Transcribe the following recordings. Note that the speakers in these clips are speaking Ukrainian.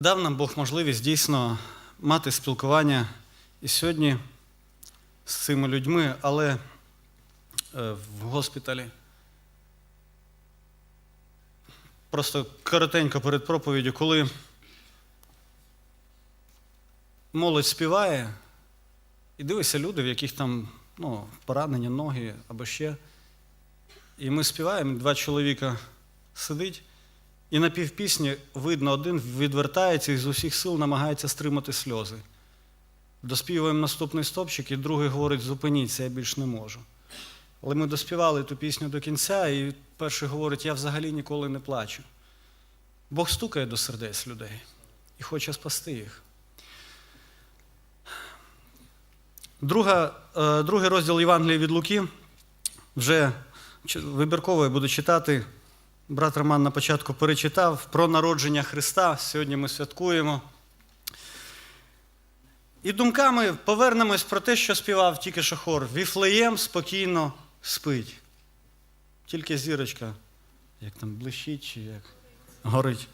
Дав нам Бог можливість дійсно мати спілкування і сьогодні з цими людьми, але е, в госпіталі. Просто коротенько перед проповіддю, коли молодь співає, і дивишся люди, в яких там ну, поранені ноги або ще. І ми співаємо, два чоловіка сидить, і на півпісні видно, один відвертається і з усіх сил намагається стримати сльози. Доспівуємо наступний стопчик, і другий говорить: зупиніться, я більш не можу. Але ми доспівали ту пісню до кінця, і перший говорить, я взагалі ніколи не плачу. Бог стукає до сердець людей і хоче спасти їх. Друга, е, другий розділ Євангелія від Луки. Вже вибірково я буду читати. Брат Роман на початку перечитав про народження Христа. Сьогодні ми святкуємо. І думками повернемось про те, що співав тільки що хор. Віфлеєм спокійно спить. Тільки зірочка, як там блищить чи як горить.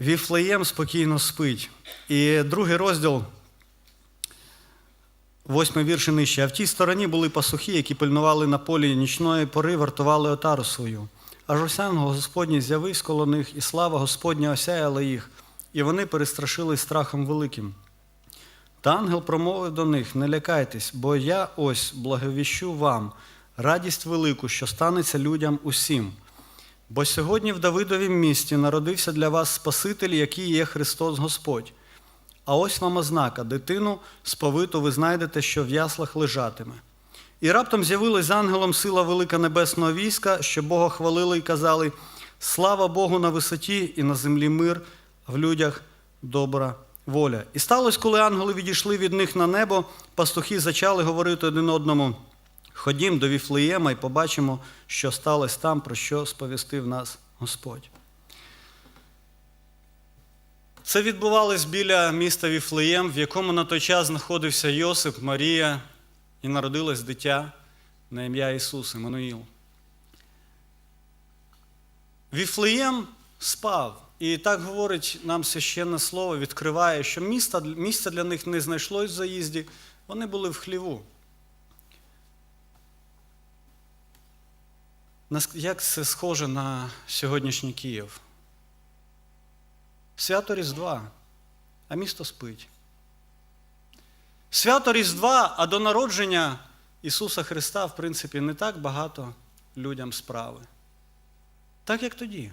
Віфлеєм спокійно спить. І другий розділ, восьмий вірш і нижче. А в тій стороні були пасухи, які пильнували на полі нічної пори, вартували отару свою. Аж ось ангел Господній з'явився коло них, і слава Господня осяяла їх, і вони перестрашились страхом великим. Та ангел промовив до них: не лякайтесь, бо я ось благовіщу вам радість велику, що станеться людям усім. Бо сьогодні в Давидовім місті народився для вас Спаситель, який є Христос Господь. А ось вам ознака, дитину сповиту ви знайдете, що в яслах лежатиме. І раптом з'явилась з ангелом сила велика небесного війська, що Бога хвалили і казали: Слава Богу на висоті і на землі мир, в людях добра воля. І сталося, коли ангели відійшли від них на небо, пастухи зачали говорити один одному: Ходім до Віфлеєма і побачимо, що сталося там, про що сповістив нас Господь. Це відбувалось біля міста Віфлеєм, в якому на той час знаходився Йосип, Марія, і народилось дитя на ім'я Ісус Еммануїл. Віфлеєм спав. І так говорить нам священне слово, відкриває, що місто, місця для них не знайшлось в заїзді, вони були в хліву. Як це схоже на сьогоднішній Київ? Свято Різдва, а місто спить. Свято Різдва, а до народження Ісуса Христа, в принципі, не так багато людям справи. Так як тоді.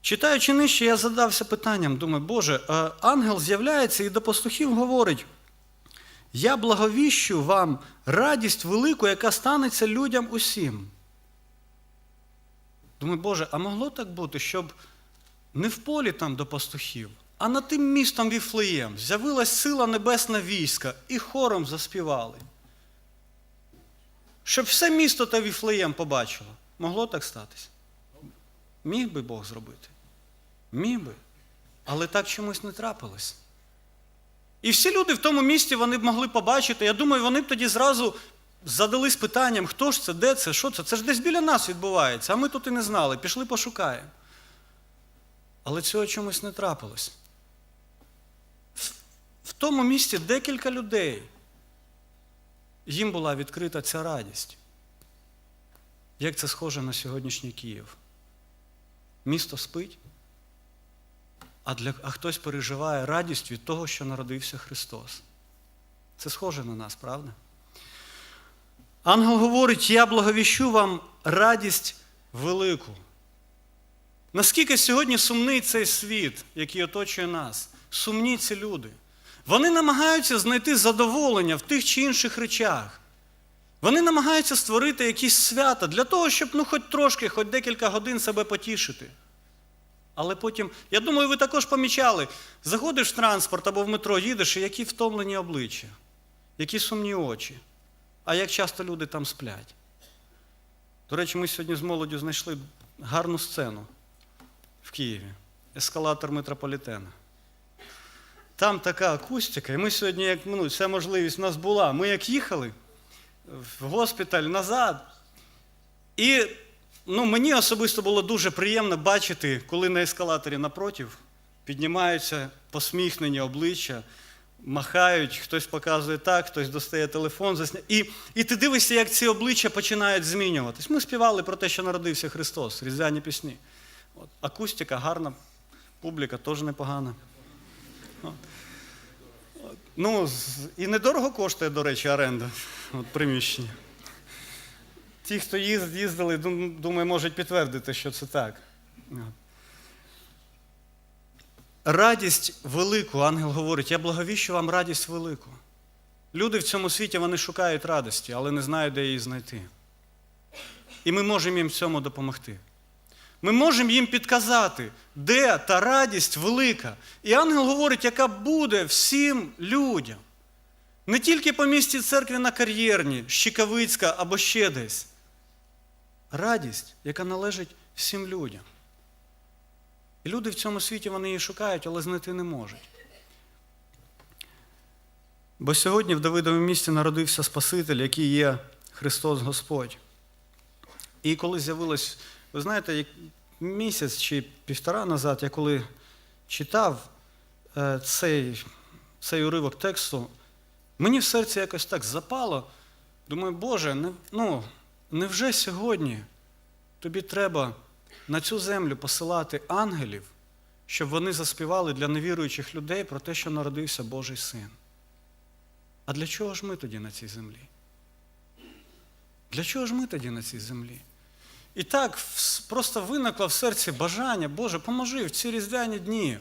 Читаючи нижче, я задався питанням, думаю, Боже, ангел з'являється і до пастухів говорить: я благовіщу вам радість велику, яка станеться людям усім. Думаю, Боже, а могло так бути, щоб не в полі там до пастухів, а над тим містом Віфлеєм з'явилась сила небесна війська і хором заспівали. Щоб все місто та Віфлеєм побачило. Могло так статись? Міг би Бог зробити? Міг би. Але так чомусь не трапилось. І всі люди в тому місті вони б могли побачити. Я думаю, вони б тоді зразу задались питанням, хто ж це, де це, що це? Це ж десь біля нас відбувається, а ми тут і не знали. Пішли пошукаємо. Але цього чомусь не трапилось. В, тому місті декілька людей. Їм була відкрита ця радість. Як це схоже на сьогоднішній Київ? Місто спить, а, для, а хтось переживає радість від того, що народився Христос. Це схоже на нас, правда? Ангел говорить: я благовіщу вам радість велику. Наскільки сьогодні сумний цей світ, який оточує нас, сумні ці люди. Вони намагаються знайти задоволення в тих чи інших речах. Вони намагаються створити якісь свята для того, щоб ну, хоч трошки, хоч декілька годин себе потішити. Але потім, я думаю, ви також помічали, заходиш в транспорт або в метро, їдеш, і які втомлені обличчя, які сумні очі. А як часто люди там сплять. До речі, ми сьогодні з молоддю знайшли гарну сцену в Києві. Ескалатор метрополітена. Там така акустика, і ми сьогодні, як ну, ця можливість у нас була, ми як їхали в госпіталь назад, і ну, мені особисто було дуже приємно бачити, коли на ескалаторі напротив піднімаються посміхнені обличчя, махають, хтось показує так, хтось достає телефон, засня... і, і ти дивишся, як ці обличчя починають змінюватись. Ми співали про те, що народився Христос, різдвяні пісні. От. Акустика гарна, публіка теж непогана. От. От. Ну, і недорого коштує, до речі, оренда от, приміщення. Ті, хто їздили, думаю, можуть підтвердити, що це так. Радість велику, ангел говорить, я благовіщу вам радість велику. Люди в цьому світі вони шукають радості, але не знають, де її знайти. І ми можемо їм в цьому допомогти. Ми можемо їм підказати, де та радість велика. І ангел говорить, яка буде всім людям. Не тільки по місті церкві на кар'єрні, Щекавицька або ще десь. Радість, яка належить всім людям. І люди в цьому світі вони її шукають, але знайти не можуть. Бо сьогодні в Давидовому місті народився Спаситель, який є Христос Господь. І коли з'явилось, ви знаєте, місяць чи півтора назад, я коли читав е, цей, цей уривок тексту, мені в серці якось так запало. Думаю, Боже, не, ну, невже сьогодні тобі треба на цю землю посилати ангелів, щоб вони заспівали для невіруючих людей про те, що народився Божий син? А для чого ж ми тоді на цій землі? Для чого ж ми тоді на цій землі? І так просто виникло в серці бажання, Боже, поможи в ці різдвяні дні,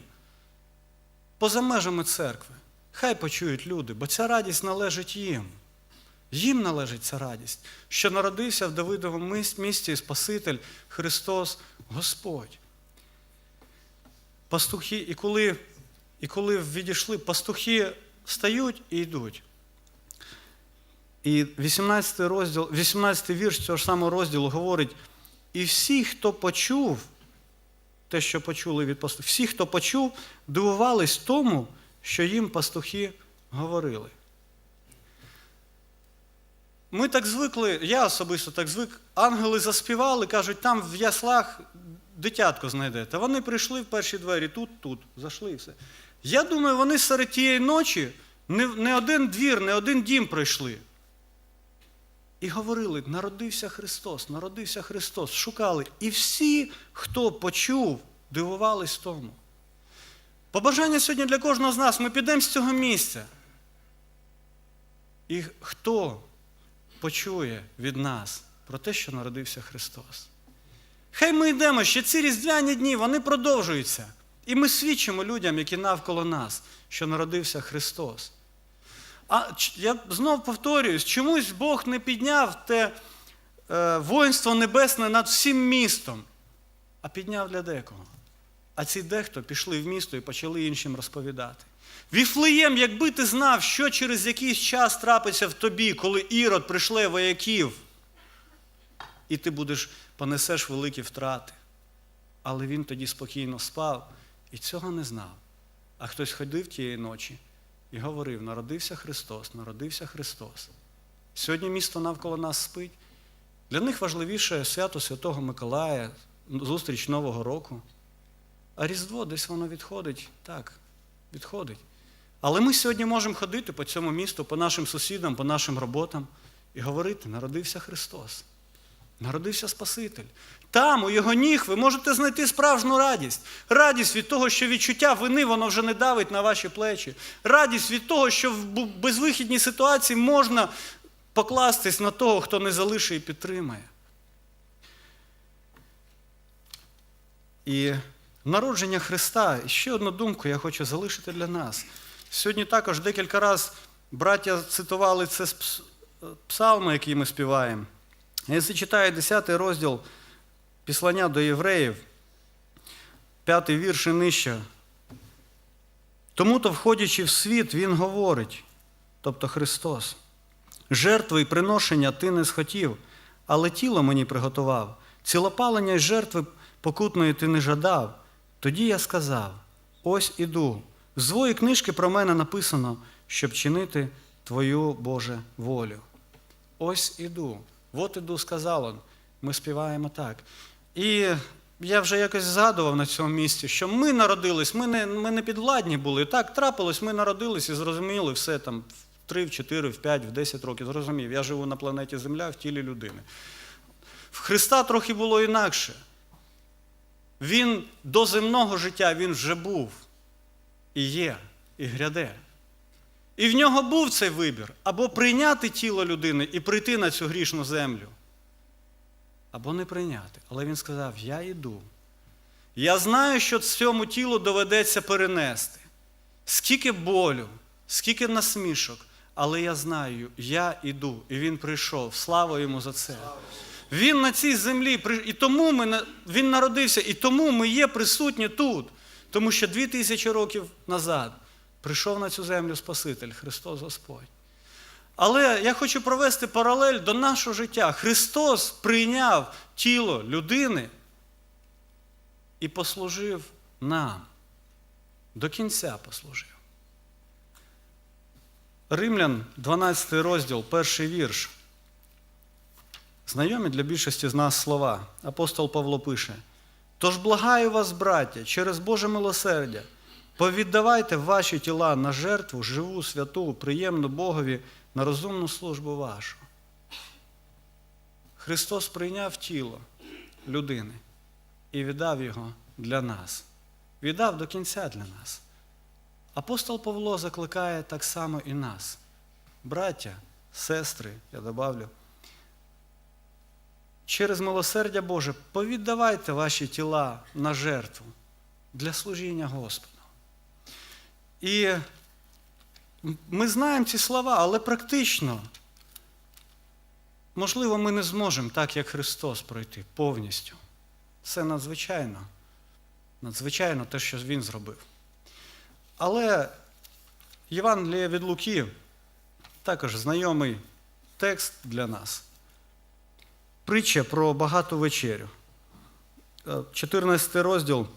поза межами церкви. Хай почують люди, бо ця радість належить їм. Їм належить ця радість, що народився в Давидовому міс- місті Спаситель Христос Господь. Пастухи, і коли, і коли відійшли, пастухи стають і йдуть. І 18 розділ, 18 вірш цього ж самого розділу говорить: і всі, хто почув те, що почули від пастухів, всі, хто почув, дивувались тому, що їм пастухи говорили. Ми так звикли, я особисто так звик, ангели заспівали, кажуть, там в яслах дитятко знайдете. Вони прийшли в перші двері, тут, тут, зайшли і все. Я думаю, вони серед тієї ночі не, не один двір, не один дім пройшли. І говорили: народився Христос, народився Христос, шукали. І всі, хто почув, дивувались тому. Побажання сьогодні для кожного з нас, ми підемо з цього місця. І хто почує від нас про те, що народився Христос? Хай ми йдемо, ще ці різдвяні дні, вони продовжуються. І ми свідчимо людям, які навколо нас, що народився Христос. А я знов повторююсь, чомусь Бог не підняв те е, воїнство небесне над всім містом, а підняв для декого. А ці дехто пішли в місто і почали іншим розповідати. Віфлеєм, якби ти знав, що через якийсь час трапиться в тобі, коли Ірод пришле вояків, і ти будеш понесеш великі втрати. Але він тоді спокійно спав і цього не знав. А хтось ходив тієї ночі і говорив: народився Христос, народився Христос. Сьогодні місто навколо нас спить. Для них важливіше свято Святого Миколая, зустріч Нового року. А Різдво десь воно відходить. Так, відходить. Але ми сьогодні можемо ходити по цьому місту, по нашим сусідам, по нашим роботам і говорити: народився Христос. Народився Спаситель. Там, у його ніг, ви можете знайти справжню радість. Радість від того, що відчуття вини воно вже не давить на ваші плечі. Радість від того, що в безвихідній ситуації можна покластись на того, хто не залишить і підтримає. І народження Христа, ще одну думку я хочу залишити для нас. Сьогодні також декілька разів браття цитували це з пс- псалми, які ми співаємо. Я зачитаю 10 розділ післання до євреїв, п'ятий вірш і нижче. Тому-то, входячи в світ, Він говорить, тобто Христос, жертви і приношення ти не схотів, але тіло мені приготував, цілопалення й жертви покутної ти не жадав. Тоді я сказав: ось іду. З твоєї книжки про мене написано, щоб чинити Твою Боже волю. Ось іду. Вот іду, сказав он. Ми співаємо так. І я вже якось згадував на цьому місці, що ми народились, ми не, ми не підвладні були. Так трапилось, ми народились і зрозуміли все там в 3, в 4, в 5, в 10 років. Зрозумів, я живу на планеті Земля в тілі людини. В Христа трохи було інакше. Він до земного життя він вже був і є, і гряде. І в нього був цей вибір або прийняти тіло людини і прийти на цю грішну землю, або не прийняти. Але він сказав: Я йду. Я знаю, що цьому тілу доведеться перенести. Скільки болю, скільки насмішок, але я знаю, я іду. І він прийшов. Слава йому за це. Він на цій землі, і тому ми, він народився, і тому ми є присутні тут. Тому що дві тисячі років назад прийшов на цю землю Спаситель, Христос Господь. Але я хочу провести паралель до нашого життя. Христос прийняв тіло людини і послужив нам. До кінця послужив. Римлян, 12 розділ, перший вірш. Знайомі для більшості з нас слова. Апостол Павло пише: Тож благаю вас, браття, через Боже милосердя, повіддавайте ваші тіла на жертву, живу, святу, приємну Богові на розумну службу вашу. Христос прийняв тіло людини і віддав його для нас. Віддав до кінця для нас. Апостол Павло закликає так само і нас. Браття, сестри, я добавлю, через милосердя Боже повіддавайте ваші тіла на жертву для служіння Господу. І ми знаємо ці слова, але практично, можливо, ми не зможемо так, як Христос, пройти повністю. Це надзвичайно, надзвичайно те, що Він зробив. Але Євангеліє від Луки також знайомий текст для нас. Притча про багату вечерю. Е, 14 розділ,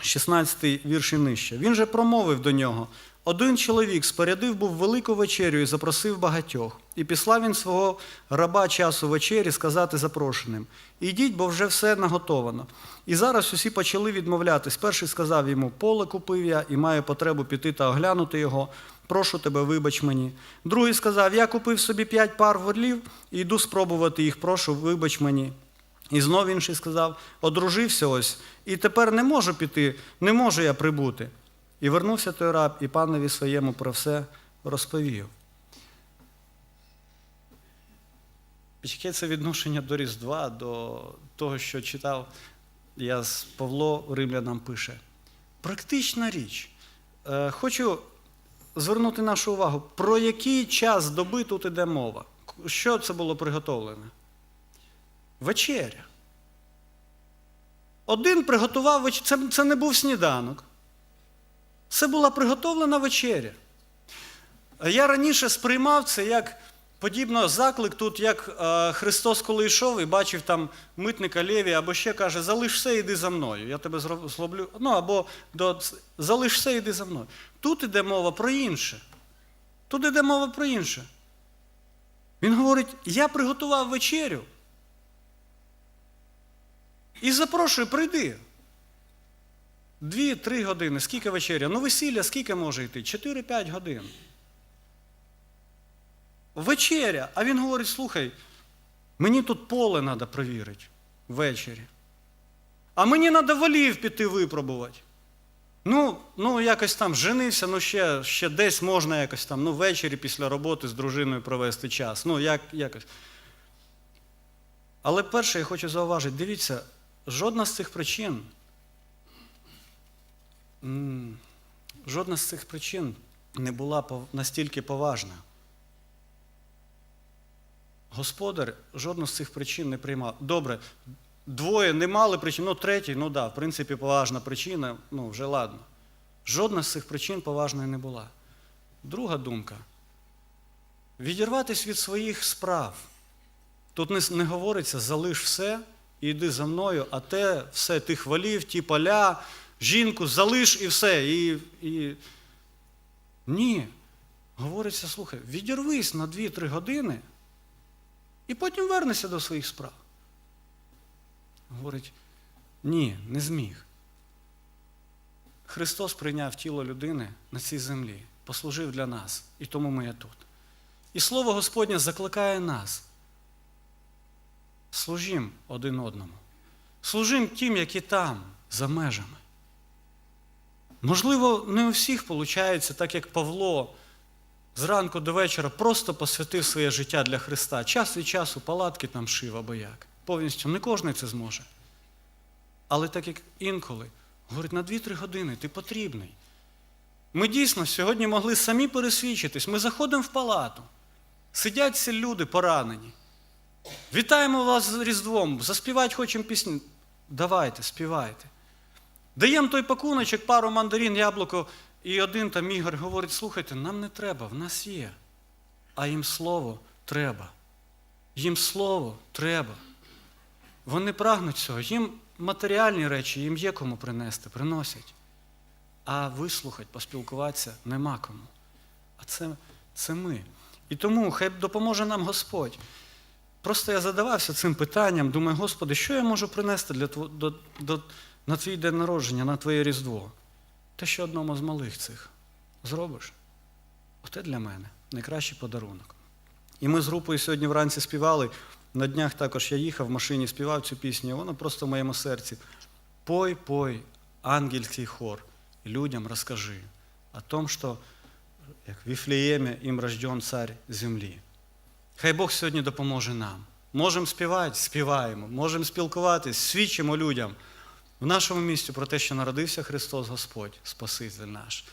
16 вірш і нижче. Він же промовив до нього: один чоловік спорядив був велику вечерю і запросив багатьох. І післав він свого раба часу вечері сказати запрошеним: Ідіть, бо вже все наготовано. І зараз усі почали відмовлятись. Перший сказав йому: Поле купив я і маю потребу піти та оглянути його. Прошу тебе, вибач мені. Другий сказав: Я купив собі п'ять пар ворлів і йду спробувати їх. Прошу, вибач мені. І знов інший сказав: одружився ось, і тепер не можу піти, не можу я прибути. І вернувся той раб, і панові своєму про все розповів. Яке це відношення до Різдва, до того, що читав я з Павло Римлянам пише. Практична річ. Е, Хочу звернути нашу увагу, про який час доби тут іде мова. Що це було приготовлене? Вечеря. Один приготував вечерю. Це, це не був сніданок. Це була приготовлена вечеря. Я раніше сприймав це як подібно заклик тут, як е, Христос, коли йшов і бачив там митника Леві, або ще каже, залиш все, іди за мною. Я тебе зроб- зроблю. Ну, або до, залиш все, іди за мною. Тут іде мова про інше. Тут іде мова про інше. Він говорить: я приготував вечерю. І запрошую, прийди. Дві-три години. Скільки вечеря? Ну, весілля, скільки може йти? Чотири-п'ять годин. Вечеря. А він говорить: слухай, мені тут поле треба провірити ввечері. А мені треба волів піти випробувати. Ну, ну, якось там женився, ну ще, ще десь можна якось там, ну, ввечері після роботи з дружиною провести час. Ну, як, якось. Але перше, я хочу зауважити, дивіться, жодна з цих причин, жодна з цих причин не була настільки поважна. Господар жодну з цих причин не приймав. Добре, двоє не мали причин, ну третій, ну да, в принципі, поважна причина, ну вже ладно. Жодна з цих причин поважною не була. Друга думка. Відірватися від своїх справ. Тут не говориться, залиш все і йди за мною, а те все, ти хвалів, ті поля, жінку, залиш і все. І, і... Ні. Говориться, слухай, відірвись на 2-3 години і потім вернешся до своїх справ. Говорить, ні, не зміг. Христос прийняв тіло людини на цій землі, послужив для нас, і тому ми є тут. І Слово Господнє закликає нас. Служім один одному. Служим тим, які там, за межами. Можливо, не у всіх виходить, так як Павло зранку до вечора просто посвятив своє життя для Христа. Час від часу палатки там шив або як. Повністю не кожен це зможе. Але так як інколи, говорить, на 2-3 години ти потрібний. Ми дійсно сьогодні могли самі пересвідчитись. Ми заходимо в палату, сидять ці люди поранені. Вітаємо вас з Різдвом, заспівати хочемо пісню. Давайте, співайте. Даємо той пакуночок, пару мандарин, яблуко, і один там Ігор говорить: слухайте, нам не треба, в нас є. А їм слово треба. Їм слово треба. Вони прагнуть цього. Їм матеріальні речі, їм є кому принести, приносять. А вислухати, поспілкуватися нема кому. А це, це ми. І тому хай допоможе нам Господь. Просто я задавався цим питанням, думаю, Господи, що я можу принести для до, до, на твій день народження, на твоє Різдво? Те, що одному з малих цих зробиш. Оте для мене найкращий подарунок. І ми з групою сьогодні вранці співали. На днях також я їхав в машині, співав цю пісню, і вона просто в моєму серці. Пой, пой, ангельський хор, людям розкажи о том, що як в Віфлеємі їм рожден цар землі. Хай Бог сьогодні допоможе нам. Можемо співати, співаємо, можемо спілкуватись, свідчимо людям в нашому місті про те, що народився Христос Господь, Спаситель наш.